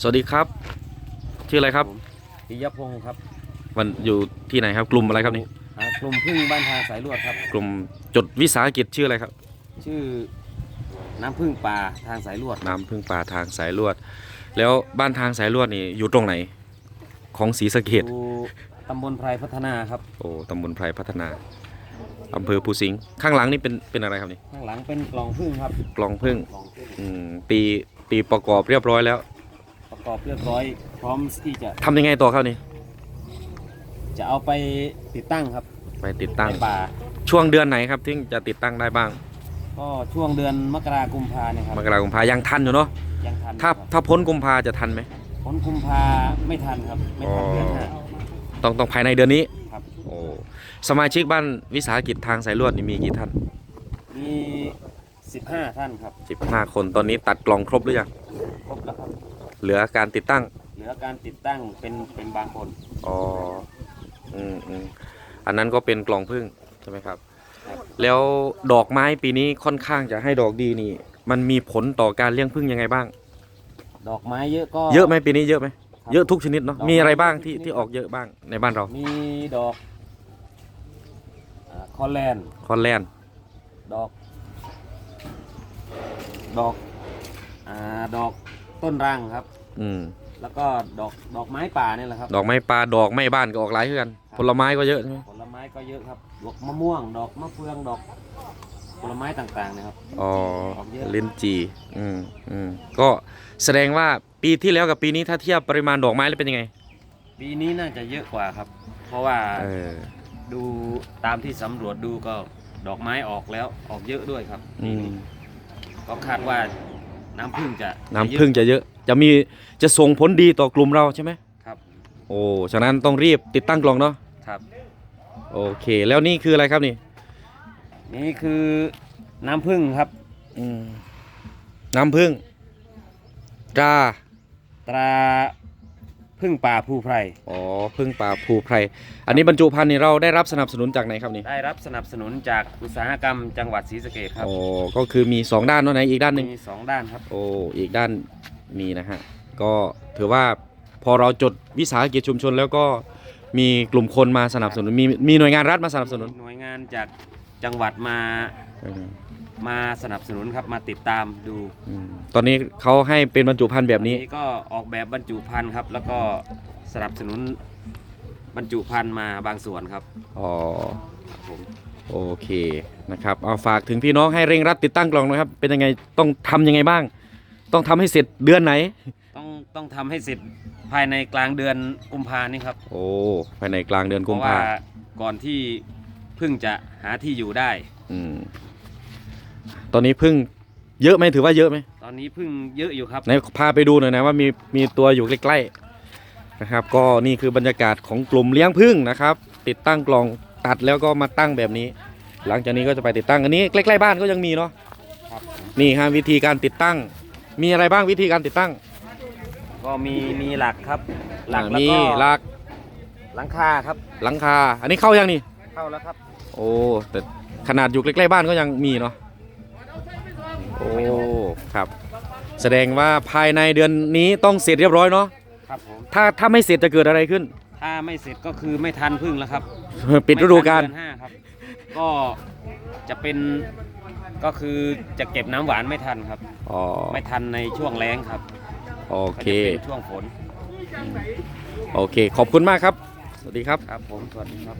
สวัสดีครับ ชื่ออะไรครับผมปิยพงศ์ครับวันอยู่ที่ไหนครับ กลุ่มอะไรครับนี่อ่ากลุ่มพึ่งบ้านทางสายลวดครับ กลุ่มจดวิสาหกิจชื่ออะไรครับ ชื่อน้ำพึ่งป่าทางสายลวดน้ำพึ่งป่าทางสายลวด แล้วบ้านทางสายลวดนี่อยู่ตรงไหน ของศรีสะเกดอยู่ตำบลไพรพัฒนาครับ โอ้ตำบลไพรพัฒนาอำเภอภูสิงห์ข้างหลังนี่เป็นเป็นอะไรครับนี่ข้างหลังเป็นกล่องพึ่งครับกลองพึ่งกล่องพึ่งอืมตีตีประกอบเรียบร้อยแล้ว ประกอบเรียบร้อย พร้อมที่จะทำยังไงต่อครับนี่จะเอาไปติดตั้งครับไปติดตั้ง ในป่า ช่วงเดือนไหนครับที่จะติดตั้งได้บ้างก็ช่วงเดือนมกรากุมภาเนี่ยครับมกราคมพายังทันอยู่เนาะยังทันถ้าครับถ้าพ้นกุมภาจะทันไหมพ้นกุมภาไม่ทันครับ ไม่ทันอ๋อเดือนห้า ต้องต้องภายในเดือนนี้ครับ โอ้สมาชิกบ้านวิสาหกิจทางสายลวดนี่มีกี่ท่าน มี15ท่านครับ15 คนตอนนี้ตัดกล่องครบหรือยังครบแล้วครับ เหลือการติดตั้ง เหลือการติดตั้งเป็นเป็นบางคนอ๋ออืมอืมอันนั้นก็เป็นกล่องพึ่งใช่ไหมครับครับ แล้วดอกไม้ปีนี้ค่อนข้างจะให้ดอกดีนี่ มันมีผลต่อการเลี้ยงพึ่งยังไงบ้าง ดอกไม้เยอะก็เยอะไหมปีนี้เยอะไหมครับ เยอะทุกชนิดเนาะดอกไม้มีอะไรบ้างที่ทุกชนิด ที่ออกเยอะบ้างในบ้านเรามีดอกอาคอนแลนด์คอนแลนด์ดอก ดอกอาดอก ต้นรังครับ อืม แล้วก็ดอกดอกไม้ป่าเนี่ยแหละครับ ดอกไม้ปลาดอกไม้บ้านก็ออกหลายเพื่อนผลไม้ก็เยอะใช่ไหมผลไม้ก็เยอะครับ ดอกมะม่วง ดอกมะเฟือง ดอกผลไม้ต่างๆนะครับ อ๋อออกเยอะลิ้นจี่อืมอืมก็แสดงว่าปีที่แล้วกับปีนี้ถ้าเทียบปริมาณดอกไม้แล้วเป็นยังไง ปีนี้น่าจะเยอะกว่าครับ เพราะว่าเออดูตามที่สำรวจดูก็ดอกไม้ออกแล้วออกเยอะด้วยครับอืปีมนี้ก็คาดว่า น้ำผึ้งจะน้ำพึ่งจะเยอะ จะมีจะส่งผลดีต่อกลุ่มเราใช่ไหมครับ โอ้ฉะนั้นต้องรีบติดตั้งกล่องเนาะครับโอเค แล้วนี่คืออะไรครับนี่ นี่คือน้ำผึ้งครับอืมน้ำพึ่งตราตรา พึ่งป่าภูไพรอ๋อพึ่งป่าภูไพร อันนี้บรรจุภัณฑ์นี่เราได้รับสนับสนุนจากไหนครับนี่ได้รับสนับสนุนจากอุตสาหกรรมจังหวัดศรีสะเกษครับโอ้ก็คือมีสองด้านเนาะไหนอีกด้านหนึ่งมีสองด้านครับ โอ้อีกด้านมีนะฮะก็ถือว่าพอเราจดวิสาหกิจชุมชน แล้วก็มีกลุ่มคนมาสนับสนุนมีมีหน่วยงานรัฐมาสนับสนุน หน่วยงานจากจังหวัดมาเออ มาสนับสนุนครับมาติดตามดูอืมตอนนี้เขาให้เป็นบรรจุภัณฑ์แบบนี้ก็ออกแบบบรรจุภัณฑ์ครับ แล้วก็สนับสนุนบรรจุภัณฑ์มาบางส่วนครับอ๋อ ครับผม โอเคนะครับ เอาฝากถึงพี่น้องให้เร่งรัดติดตั้งกล่องนะครับ เป็นยังไง ต้องทำยังไงบ้าง ต้องทำให้เสร็จเดือนไหน ต้องต้องทำให้เสร็จภายในกลางเดือนกุมภานี่ครับ โอ้ ภายในกลางเดือนเพกุมราะภาว่าก่อนที่เพึ่งจะหาที่อยู่ได้ อืม ตอนนี้พึ่งเยอะไหมถือว่าเยอะไหมตอนนี้เพึ่งเยอะอยู่ครับไหนพาไปดูหน่อยนะว่ามีมีตัวอยู่ใกล้ๆนะครับ ก็นี่คือบรรยากาศของกลุ่มเลี้ยงพึ่งนะครับ ติดตั้งกล่องตัดแล้วก็มาตั้งแบบนี้ หลังจากนี้ก็จะไปติดตั้งอันนี้ใกล้ๆบ้านก็ยังมีเนาะครับนี่ฮะวิธีการติดตั้ง มีอะไรบ้างวิธีการติดตั้งก็มีมีหลักครับหลักอ่าแล้วมีก็หลักหลังคาครับหลังคา อันนี้เข้ายังนี่เข้าแล้วครับ โอ้แต่ขนาดอยู่ใกล้ๆบ้านก็ยังมีเนาะ โอ้ครับ แสดงว่าภายในเดือนนี้ต้องเสร็จเรียบร้อยเนาะครับผมถ้าถ้าไม่เสร็จจะเกิดอะไรขึ้น ถ้าไม่เสร็จก็คือไม่ทันพึ่งแล้วครับปิดฤดูกาลไม่ทันเอนห้าครับ ก็จะเป็นก็คือจะเก็บน้ำหวานไม่ทันครับ อ๋อไม่ทันในช่วงแล้งครับโอเคก็จะเป็นช่วงฝนโอเค ขอบคุณมากครับ สวัสดีครับ ครับผมสวัสดีครับ